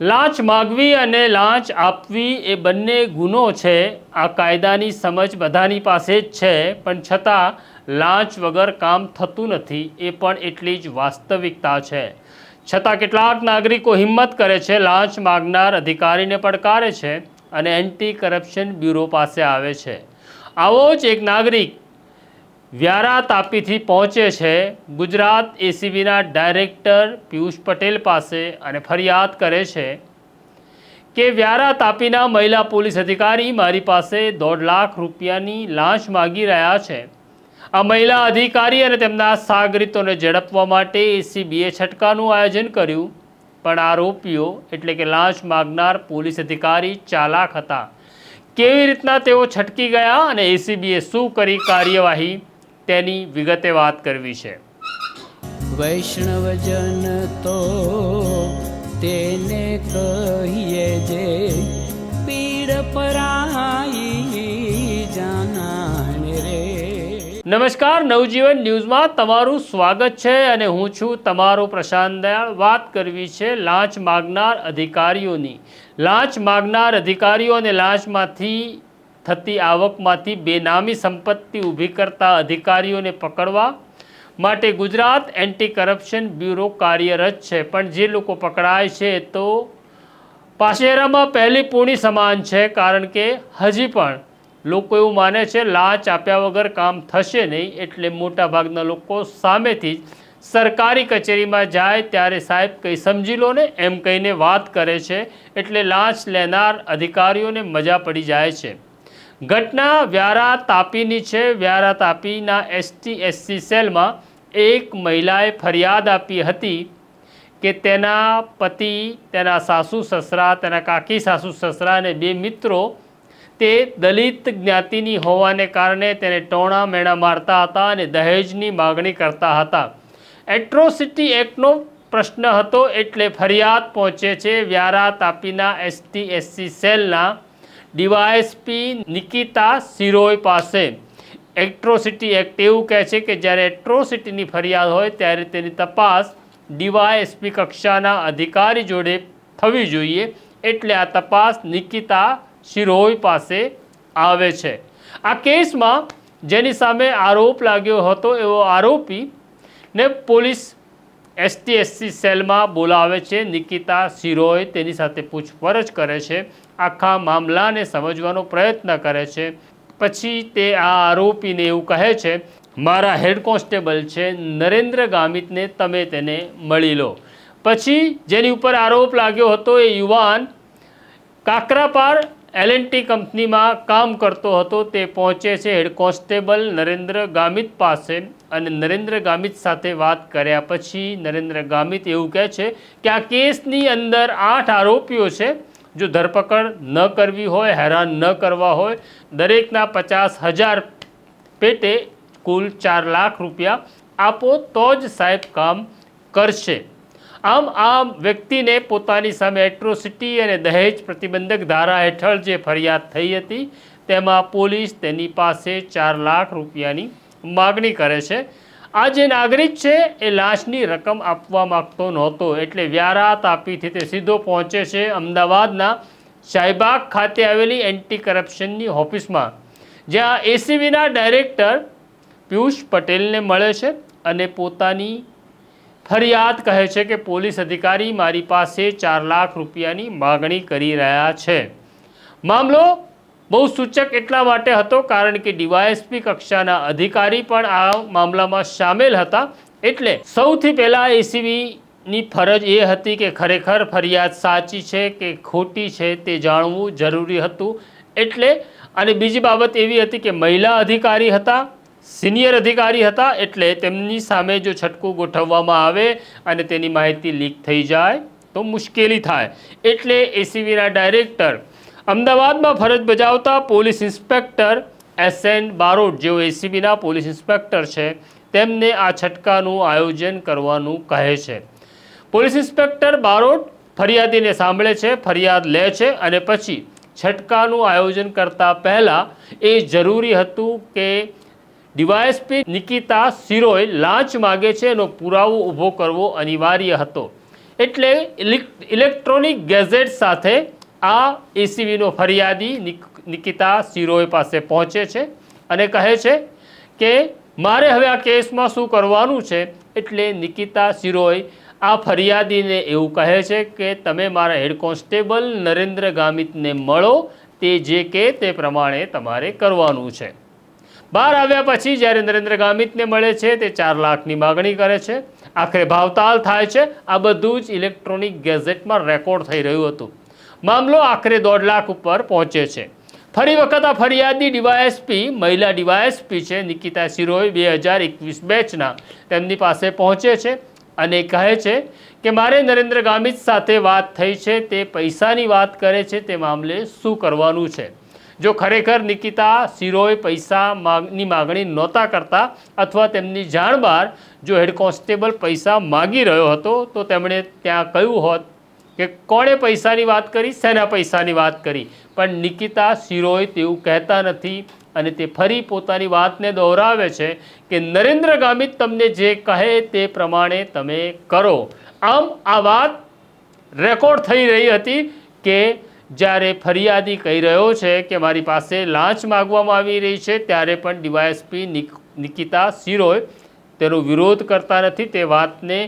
લાંચ માગવી અને લાંચ આપવી એ બંને ગુનો છે. આ કાયદાની સમજ બધાની પાસે જ છે, પણ છતાં લાંચ વગર કામ થતું નથી, એ પણ એટલી જ વાસ્તવિકતા છે. છતાં કેટલાક નાગરિકો હિંમત કરે છે, લાંચ માગનાર અધિકારીને પડકારે છે અને એન્ટી કરપ્શન બ્યુરો પાસે આવે છે. આવો જ એક નાગરિક વ્યારા તાપીથી પહોંચે છે ગુજરાત એસીબીના ડાયરેક્ટર પિયુષ પટેલ પાસે અને ફરિયાદ કરે છે કે વ્યારા તાપીના મહિલા પોલીસ અધિકારી મારી પાસે દોઢ લાખ રૂપિયાની લાંચ માગી રહ્યા છે. આ મહિલા અધિકારી અને તેમના સાગરીતોને ઝડપવા માટે એસીબીએ છટકાનું આયોજન કર્યું, પણ આરોપીઓ એટલે કે લાંચ માગનાર પોલીસ અધિકારી ચાલાક હતા. કેવી રીતના તેઓ છટકી ગયા અને એસીબીએ શું કરી કાર્યવાહી? તેની વિગતે વાત કરવી છે. વૈષ્ણવજન તો તેને કહીએ જે પીડ પરાઈ જાનાને રે. નમસ્કાર નવજીવન ન્યૂઝમાં તમારું સ્વાગત છે અને હું છું તમારો પ્રશાંત દયાળ. વાત કરવી છે લાંચ માગનાર અધિકારીઓની. લાંચ માગનાર અધિકારીઓ અને લાંચમાંથી થતી આવકમાંથી બેનામી સંપત્તિ ઊભી કરતા અધિકારીઓને પકડવા માટે ગુજરાત એન્ટી કરપ્શન બ્યુરો કાર્યરત છે. પણ જે લોકો પકડાય છે તો પાસેરામાં પહેલી પૂર્ણી સમાન છે, કારણ કે હજી પણ લોકો એવું માને છે, લાંચ આપ્યા વગર કામ થશે નહીં એટલે મોટાભાગના લોકો સામેથી સરકારી કચેરીમાં જાય ત્યારે સાહેબ કંઈ સમજી લો ને એમ કહીને વાત કરે છે, એટલે લાંચ લેનાર અધિકારીઓને મજા પડી જાય છે. ઘટના વ્યારા તાપીની છે. વ્યારા તાપીના એસટી, એસસી સેલમાં એક મહિલાએ ફરિયાદ આપી હતી કે તેના પતિ, તેના સાસુ સસરા, તેના કાકી સાસુ સસરા અને બે મિત્રો તે દલિત જ્ઞાતિની હોવાને કારણે તેને ટોણા મેણા મારતા હતા અને દહેજની માગણી કરતા હતા. એટ્રોસિટી એક્ટનો પ્રશ્ન હતો એટલે ફરિયાદ પહોંચે છે. વ્યારા તાપીના એસટી, એસસી સેલના ડીવાયએસપી નિકિતા સિરોય પાસે. એક્ટ્રોસિટી એક્ટ એવું કહે છે કે જ્યારે એટ્રોસિટીની ફરિયાદ હોય ત્યારે તેની તપાસ ડીવાયએસપી કક્ષાના અધિકારી જોડે થવી જોઈએ એટલે આ તપાસ નિકિતા શિરોય પાસે આવે છે. આ કેસમાં જેની સામે આરોપ લાગ્યો હતો એવો આરોપીને પોલીસ એસટી એસસી સેલમાં બોલાવે છે. નિકિતા સિરોય તેની સાથે પૂછપરછ કરે છે. આખા મામલાને સમજવાનો પ્રયત્ન કરે છે. પછી તે આ આરોપીને એવું કહે છે, મારા હેડ કોન્સ્ટેબલ છે, નરેન્દ્ર ગામિતને તમે તેને મળી લો. પછી જેની ઉપર આરોપ લાગ્યો હતો એ યુવાન કાકરાપાર એલએનટી કંપનીમાં કામ કરતો હતો, તે પહોંચે છે હેડ કોન્સ્ટેબલ નરેન્દ્ર ગામિત પાસે અને નરેન્દ્ર ગામિત સાથે વાત કર્યા પછી નરેન્દ્ર ગામિત એવું કહે છે કે આ કેસની અંદર આઠ આરોપીઓ છે, જો ધરપકડ ન કરવી હોય, હેરાન ન કરવા હોય, દરેકના પચાસ હજાર પેટે કુલ ચાર લાખ રૂપિયા આપો તો જ સાહેબ કામ કરશે. આમ આમ વ્યક્તિને પોતાની સામે એટ્રોસિટી અને દહેજ પ્રતિબંધક ધારા હેઠળ જે ફરિયાદ થઈ હતી, તેમાં પોલીસ તેની પાસે ચાર લાખ રૂપિયાની માગણી કરે છે. આ જે નાગરિક છે, એ લાંચની રકમ આપવા માગતો નહોતો, એટલે વ્યારા તાપીથી તે સીધો પહોંચે છે અમદાવાદના શાહીબાગ ખાતે આવેલી એન્ટી કરપ્શનની ઓફિસમાં, જ્યાં એસીબીના ડાયરેક્ટર પિયુષ પટેલને મળે છે અને પોતાની ફરિયાદ કહે છે કે પોલીસ અધિકારી મારી પાસે ચાર લાખ રૂપિયાની માગણી કરી રહ્યા છે. મામલો બહુ સૂચક એટલા માટે હતો કારણ કે ડીવાયએસપી કક્ષાના અધિકારી પણ આ મામલામાં સામેલ હતા. એટલે સૌથી પહેલાં એસીબીની ફરજ એ હતી કે ખરેખર ફરિયાદ સાચી છે કે ખોટી છે તે જાણવું જરૂરી હતું. એટલે અને બીજી બાબત એવી હતી કે મહિલા અધિકારી હતા. સિનિયર અધિકારી હતા એટલે તેમની સામે જો છટકું ગોઠવવામાં આવે અને તેની માહિતી લીક થઈ જાય તો મુશ્કેલી થાય. એટલે એસીબીના ડાયરેક્ટર અમદાવાદમાં ફરજ બજાવતા police inspector S N Barot, જેઓ એસીબીના પોલીસ ઇન્સ્પેક્ટર છે, તેમને આ છટકાનું આયોજન કરવાનું કહે છે. પોલીસ ઇન્સ્પેક્ટર બારોટ ફરિયાદીને સાંભળે છે, ફરિયાદ લે છે અને પછી છટકાનું આયોજન કરતાં પહેલાં એ જરૂરી હતું કે ડીવાયએસપી નિકિતા સિરોય લાંચ માગે છે, એનો પુરાવો ઊભો કરવો અનિવાર્ય હતો. એટલે ઇલેક્ટ્રોનિક ગેઝેટ સાથે આ એસીબીનો ફરિયાદી નિક- નિકિતા સિરોય પાસે પહોંચે છે અને કહે છે કે, મારે હવે આ કેસમાં શું કરવાનું છે? એટલે નિકિતા સિરોય આ ફરિયાદીને એવું કહે છે કે, તમે મારા હેડ કોન્સ્ટેબલ નરેન્દ્ર ગામિતને મળો, તે જે કે તે પ્રમાણે તમારે કરવાનું છે. બહાર આવ્યા પછી જ્યારે નરેન્દ્ર ગામિતને મળે છે, તે ચાર લાખની માગણી કરે છે. આખરે ભાવતાલ થાય છે. આ બધું જ ઇલેક્ટ્રોનિક ગેઝેટમાં રેકોર્ડ થઈ રહ્યું હતું. મામલો આખરે દોઢ લાખ ઉપર પહોંચે છે. ફરી વખત આ ફરિયાદી ડીવાયએસપી, મહિલા ડીવાયએસપી છે. નિકિતા સિરોય બે હજાર એકવીસ બેચના તેમની પાસે પહોંચે છે અને કહે છે કે મારે નરેન્દ્ર ગામિત સાથે વાત થઈ છે, તે પૈસાની વાત કરે છે, તે મામલે શું કરવાનું છે? જો ખરેખર નિકિતા શિરોએ પૈસા માગની માગણી નહોતા કરતા અથવા તેમની જાણ બહાર જો હેડ કોન્સ્ટેબલ પૈસા માગી રહ્યો હતો, તો તેમણે ત્યાં કહ્યું હોત કે કોણે પૈસાની વાત કરી, શેના પૈસાની વાત કરી? પણ નિકિતા શિરોય તેવું કહેતા નથી અને તે ફરી પોતાની વાતને દોહરાવે છે કે નરેન્દ્ર ગામિત તમને જે કહે તે પ્રમાણે તમે કરો. આમ આ વાત રેકોર્ડ થઈ રહી હતી કે જ્યારે ફરિયાદી કહી રહ્યો છે કે મારી પાસે લાંચ માગવામાં આવી રહી છે, ત્યારે પણ ડીવાયએસપી નિકિતા સિરોય તેનો વિરોધ કરતા નથી. તે વાતને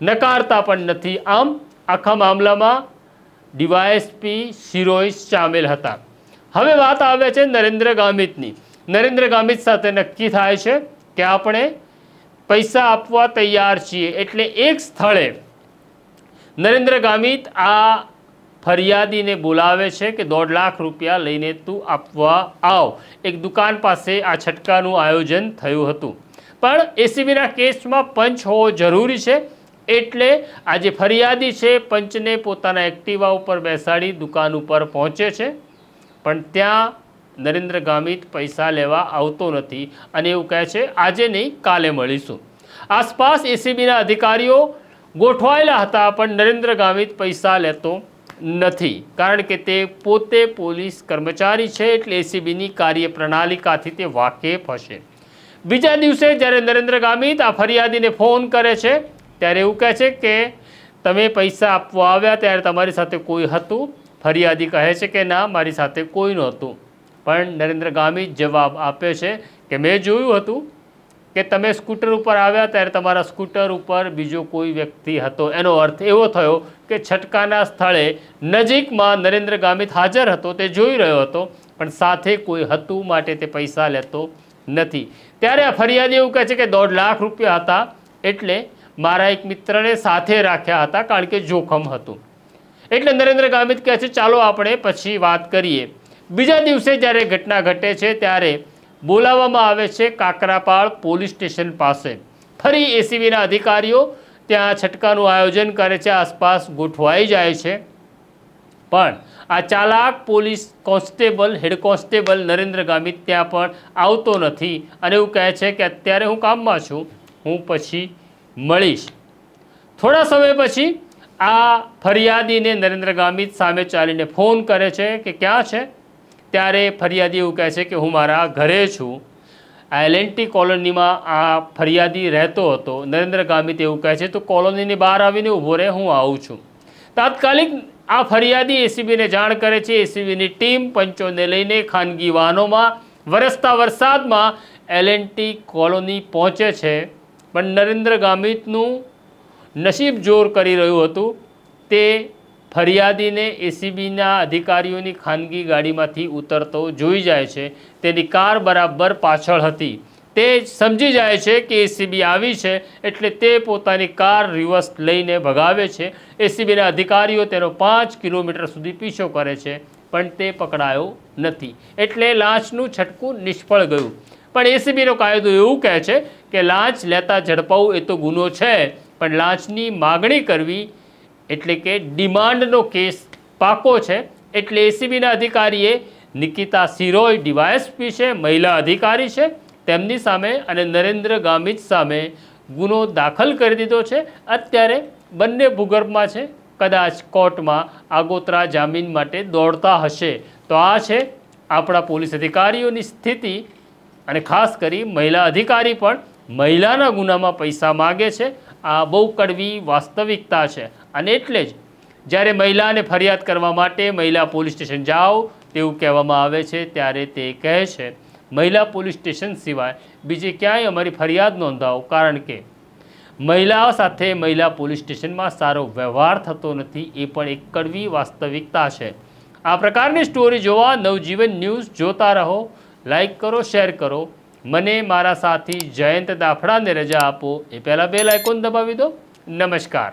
નકારતા પણ નથી. આમ, આખા મામલામાં ડીવાયએસપી સિરોય સામેલ હતા. હવે વાત આવે છે નરેન્દ્ર ગામિતની. નરેન્દ્ર ગામિત સાથે નક્કી થાય છે કે આપણે પૈસા આપવા તૈયાર છીએ. એટલે એક સ્થળે નરેન્દ્ર ગામિત આ ફરિયાદીને બોલાવે છે કે દોઢ લાખ રૂપિયા લઈને તું આપવા આવ. એક દુકાન પાસે આ છટકાનું આયોજન થયું હતું. પણ એસીબીના કેસમાં પંચ હોવો જરૂરી છે. એટલે આજે ફરિયાદી છે, પંચને પોતાના એક્ટિવા ઉપર બેસાડી દુકાન ઉપર પહોંચે છે. પણ ત્યાં નરેન્દ્ર ગામિત પૈસા લેવા આવતો નથી અને એવું કહે છે, આજે નહીં, કાલે મળીશું. આસપાસ એસીબીના અધિકારીઓ ગોઠવાયેલા હતા, પણ નરેન્દ્ર ગામિત પૈસા લેતો નથી. કારણ કે તે પોતે પોલીસ કર્મચારી છે એટલે એસીબીની કાર્યપ્રણાલિકાથી તે વાકેફ હશે. બીજા દિવસે જ્યારે નરેન્દ્ર ગામિત આ ફરિયાદીને ફોન કરે છે, ત્યારે એવું કહે છે કે, તમે પૈસા આપવા આવ્યા ત્યારે તમારી સાથે કોઈ હતું? ફરિયાદી કહે છે કે, ના, મારી સાથે કોઈ નહોતું. પણ નરેન્દ્ર ગામિત જવાબ આપે છે કે, મેં જોયું હતું કે તમે સ્કૂટર ઉપર આવ્યા ત્યારે તમારા સ્કૂટર ઉપર બીજો કોઈ વ્યક્તિ હતો. એનો અર્થ એવો થયો કે છટકાના સ્થળે નજીકમાં નરેન્દ્ર ગામિત હાજર હતો, તે જોઈ રહ્યો હતો, પણ સાથે કોઈ હતું માટે તે પૈસા લેતો નથી. ત્યારે આ ફરિયાદી એવું કહે છે કે દોઢ લાખ રૂપિયા હતા એટલે મારા એક મિત્રને સાથે રાખ્યા હતા કારણ કે જોખમ હતું. એટલે નરેન્દ્ર ગામિત કહે છે, ચાલો આપણે પછી વાત કરીએ. બીજા દિવસે જ્યારે ઘટના ઘટે છે ત્યારે બોલાવવામાં આવે છે કાકરાપાળ પોલીસ સ્ટેશન પાસે. ફરી એસીબીના અધિકારીઓ ત્યાં છટકાનું આયોજન કરે છે, આસપાસ ગોઠવાઈ જાય છે. પણ આ ચાલાક police constable, head constable Narendra Gamit ત્યાં પણ આવતો નથી અને એવું કહે છે કે અત્યારે હું કામમાં છું, હું પછી મળીશ. થોડા સમય પછી આ ફરિયાદીને નરેન્દ્ર ગામિત સામે ચાલીને ફોન કરે છે કે ક્યાં છે? ત્યારે ફરિયાદી એવું કહે છે કે હું મારા ઘરે છું. આ એલએનટી કોલોનીમાં આ ફરિયાદી રહેતો હતો. નરેન્દ્ર ગામિત એવું કહે છે, તો કોલોનીની બહાર આવીને ઊભો રહે, હું આવું છું. તાત્કાલિક આ ફરિયાદી એસીબીને જાણ કરે છે. એસીબીની ટીમ પંચોને લઈને ખાનગી વાહનોમાં વરસતા વરસાદમાં એલએનટી કોલોની પહોંચે છે. પણ નરેન્દ્ર ગામિતનું નસીબ જોર કરી રહ્યું હતું. તે ફરિયાદીને એસીબીના અધિકારીઓની ખાનગી ગાડીમાંથી ઉતરતો જોઈ જાય છે. તેની કાર બરાબર પાછળ હતી. તે સમજી જાય છે કે એસીબી આવી છે એટલે તે પોતાની કાર રિવર્સ લઈને ભગાવે છે. એસીબીના અધિકારીઓ તેનો પાંચ કિલોમીટર સુધી પીછો કરે છે, પણ તે પકડાયો નથી. એટલે લાંચનું છટકું નિષ્ફળ ગયું. પણ એસીબીનો કાયદો એવું કહે છે કે લાંચ લેતા ઝડપાવું એ તો ગુનો છે, પણ લાંચની માગણી કરવી એટલે કે ડિમાન્ડનો કેસ પાકો છે એટલે એસીબીના અધિકારીએ નિકિતા સિરોય ડીવાયએસપી છે, મહિલા અધિકારી છે, તેમની સામે અને નરેન્દ્ર ગામિત સામે ગુનો દાખલ કરી દીધો છે. અત્યારે બંને ભૂગર્ભમાં છે. કદાચ કોર્ટમાં આગોતરા જામીન માટે દોડતા હશે. તો આ છે આપણા પોલીસ અધિકારીઓની સ્થિતિ અને ખાસ કરી મહિલા અધિકારી પણ મહિલાના ગુનામાં પૈસા માગે છે. આ બહુ કડવી વાસ્તવિકતા છે. અને એટલે જ જ્યારે મહિલાને ફરિયાદ કરવા માટે મહિલા પોલીસ સ્ટેશન જાઓ તેવું કહેવામાં આવે છે, ત્યારે તે કહે છે, મહિલા પોલીસ સ્ટેશન સિવાય બીજે ક્યાંય અમારી ફરિયાદ નોંધાવો, કારણ કે મહિલાઓ સાથે મહિલા પોલીસ સ્ટેશનમાં સારો વ્યવહાર થતો નથી, એ પણ એક કડવી વાસ્તવિકતા છે. આ પ્રકારની સ્ટોરી જોવા નવજીવન ન્યૂઝ જોતા રહો, લાઈક કરો, શેર કરો. મને, મારા સાથી જયંત દાફડાને રજા આપો, એ પહેલાં બે લાઇકોન દબાવી દો. નમસ્કાર.